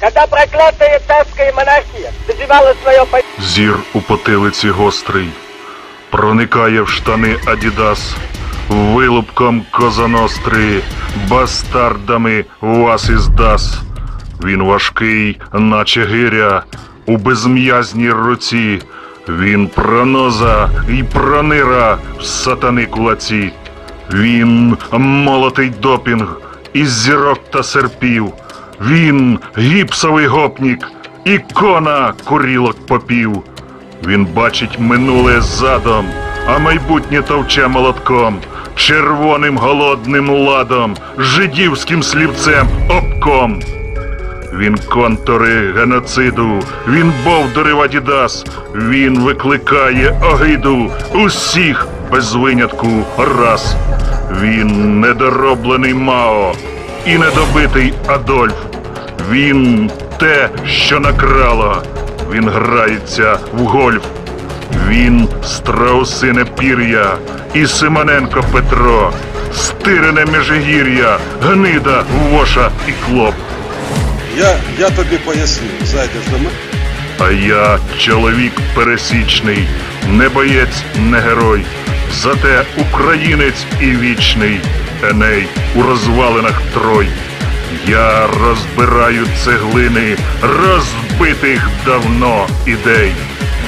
когда проклятая царская монархия доживала свое. Зір у потилиці гострий, проникає в штани Адідас, вилупком козаностри, бастардами вас іздас. Він важкий, наче гиря, у безм'язній руці. Він проноза і пронира в сатани кулаці. Він молотий допінг із зірок та серпів. Він гіпсовий гопнік, ікона курілок попів. Він бачить минуле задом, а майбутнє товче молотком, червоним голодним ладом, жидівським слівцем обком. Він контури геноциду, він бовдурив Адідас, він викликає огиду усіх без винятку раз. Він недороблений Мао і недобитий Адольф. Він те, що накрало. Він грається в гольф. Він страусине пір'я і Симоненко Петро, стирене межигір'я, гнида, воша і клоп. Я, я тобі поясню, зайдеш до мене. А я чоловік пересічний, не боєць, не герой. Зате українець і вічний Еней у розвалинах Трой. Я розбираю цеглини розбитих давно ідей.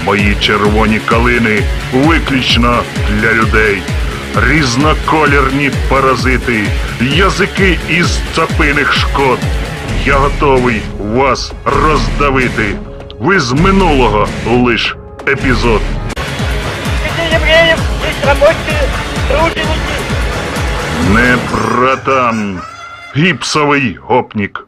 Мої червоні калини виключно для людей. Різноколірні паразити, язики із цапиних шкод. Я готовий вас роздавити. Ви з минулого лиш епізод. Не братан, гіпсовий гопнік.